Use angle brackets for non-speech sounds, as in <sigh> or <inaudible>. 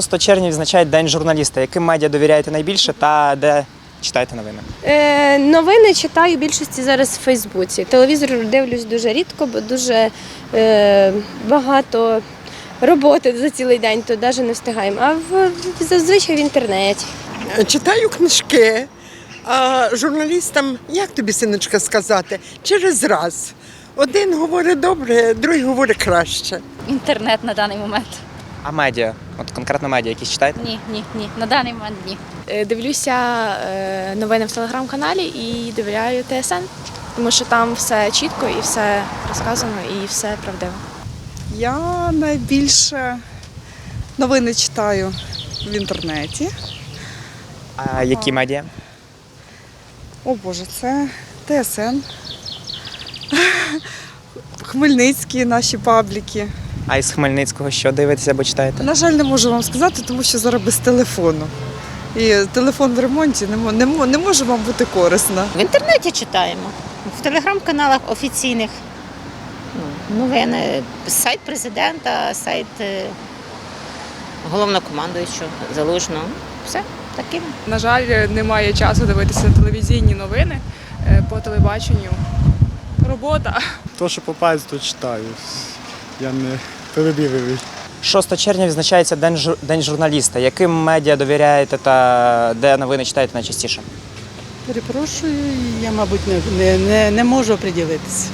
6 червня відзначають День журналіста. Яким медіа довіряєте найбільше та де читаєте новини? Е, новини читаю більшості зараз в Фейсбуці. Телевізор дивлюсь дуже рідко, бо дуже е, багато роботи за цілий день, то навіть не встигаємо. А в, зазвичай в інтернеті. Читаю книжки, а журналістам, як тобі, синочка, сказати, через раз. Один говорить добре, другий говорить краще. Інтернет на даний момент. А медіа? От конкретно медіа, якісь читаєте? Ні, ні, ні. На даний момент ні. Е, Дивлюся е, новини в телеграм-каналі і довіряю ТСН, тому що там все чітко і все розказано, і все правдиво. Я найбільше новини читаю в інтернеті. А які медіа? О Боже, це ТСН. <laughs> Хмельницькі наші пабліки. А із Хмельницького що дивитеся або читаєте? На жаль, не можу вам сказати, тому що зараз без телефону. І телефон в ремонті не, не, не може вам бути корисно. В інтернеті читаємо, в телеграм-каналах офіційних ну, новини, сайт президента, сайт е, головнокомандуючого залужного. Все таке. На жаль, немає часу дивитися телевізійні новини е, по телебаченню. Робота. То, що попасть, то читаю. Я не перебірюю. 6 червня відзначається День, жур- День журналіста. Яким медіа довіряєте та де новини читаєте найчастіше? Перепрошую, я, мабуть, не, не, не, не можу приділитися.